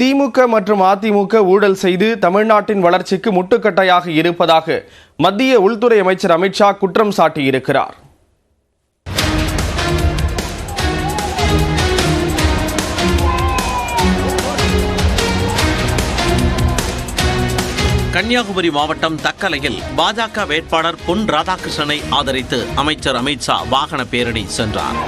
திமுக மற்றும் அதிமுக ஊழல் செய்து தமிழ்நாட்டின் வளர்ச்சிக்கு முட்டுக்கட்டையாக இருப்பதாக மத்திய உள்துறை அமைச்சர் அமித்ஷா குற்றம் சாட்டியிருக்கிறார். கன்னியாகுமரி மாவட்டம் தக்கலையில் பாஜக வேட்பாளர் பொன் ராதாகிருஷ்ணனை ஆதரித்து அமைச்சர் அமித்ஷா வாகன பேரணி சென்றார்.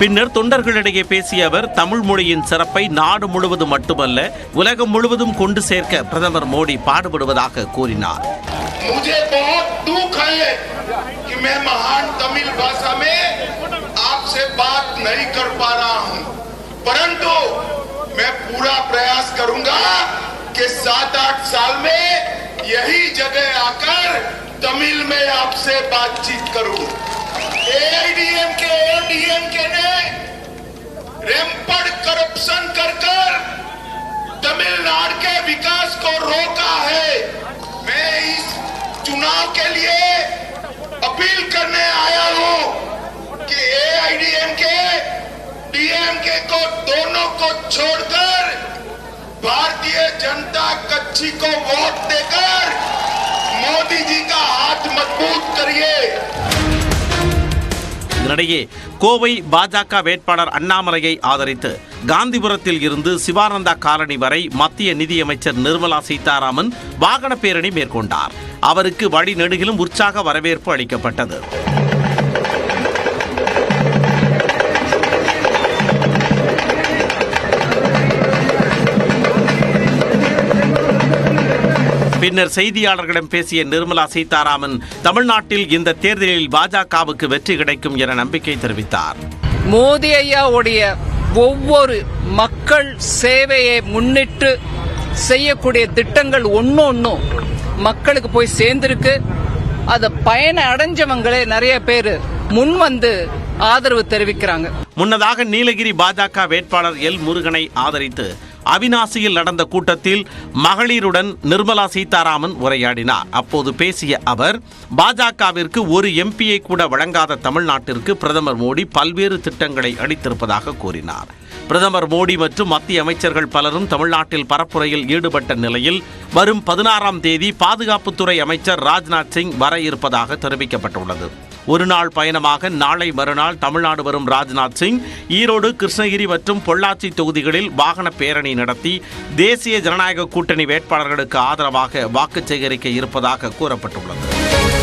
பின்னர் தொண்டர்களிடையே பேசிய அவர் தமிழ் மொழியின் சிறப்பை நாடு முழுவதும் மட்டுமல்ல உலகம் முழுவதும் கொண்டு சேர்க்க பிரதமர் மோடி பாடுபடுவதாக கூறினார் मुझे बहुत दुख है कि मैं महान तमिल भाषा में आपसे बात नहीं कर पा रहा हूं परंतु मैं पूरा प्रयास करूंगा कि सात आठ साल में यही जगह आकर तमिल में आपसे बातचीत करूं चुनाव के लिए अपील करने आया हूं कि एआईडीएमके डीएमके को दोनों को छोड़कर भारतीय जनता कच्छी को वोट देकर मोदी जी का हाथ मजबूत करिए இதனிடையே கோவை பாஜக வேட்பாளர் அண்ணாமலையை ஆதரித்து காந்திபுரத்தில் இருந்து சிவானந்தா காலனி வரை மத்திய நிதியமைச்சர் நிர்மலா சீதாராமன் வாகன பேரணி மேற்கொண்டார் அவருக்கு வழி நெடுகிலும் உற்சாக வரவேற்பு அளிக்கப்பட்டது. பின்னர் செய்தியாளர்களிடம் பேசிய நிர்மலா சீதாராமன் தமிழ்நாட்டில் இந்த தேர்தலில் பாஜகவுக்கு வெற்றி கிடைக்கும் என நம்பிக்கை தெரிவித்தார். மோடி ஐயாவுடைய ஒவ்வொரு மக்கள் சேவையை முன்னிட்டு செய்யக்கூடிய திட்டங்கள் ஒன்று ஒன்றும் மக்களுக்கு போய் சேர்ந்திருக்கு. அதை பயனை அடைஞ்சவங்களே நிறைய பேர் முன் வந்து ஆதரவு தெரிவிக்கிறாங்க. முன்னதாக நீலகிரி பாஜக வேட்பாளர் எல் முருகனை ஆதரித்து அவினாசியில் நடந்த கூட்டத்தில் மகளிருடன் நிர்மலா சீதாராமன் உரையாடினார். அப்போது பேசிய அவர் பாஜகவிற்கு ஒரு எம்பியை கூட வழங்காத தமிழ்நாட்டிற்கு பிரதமர் மோடி பல்வேறு திட்டங்களை அளித்திருப்பதாக கூறினார். பிரதமர் மோடி மற்றும் மத்திய அமைச்சர்கள் பலரும் தமிழ்நாட்டில் பரப்புரையில் ஈடுபட்ட நிலையில் வரும் பதினாறாம் தேதி பாதுகாப்புத்துறை அமைச்சர் ராஜ்நாத் சிங் வர இருப்பதாக தெரிவிக்கப்பட்டுள்ளது. ஒரு நாள் பயணமாக நாளை மறுநாள் தமிழ்நாடு வரும் ராஜ்நாத் சிங் ஈரோடு கிருஷ்ணகிரி மற்றும் பொள்ளாச்சி தொகுதிகளில் வாகன பேரணி நடத்தி தேசிய ஜனநாயக கூட்டணி வேட்பாளர்களுக்கு ஆதரவாக வாக்கு சேகரிக்க இருப்பதாக கூறப்பட்டுள்ளது.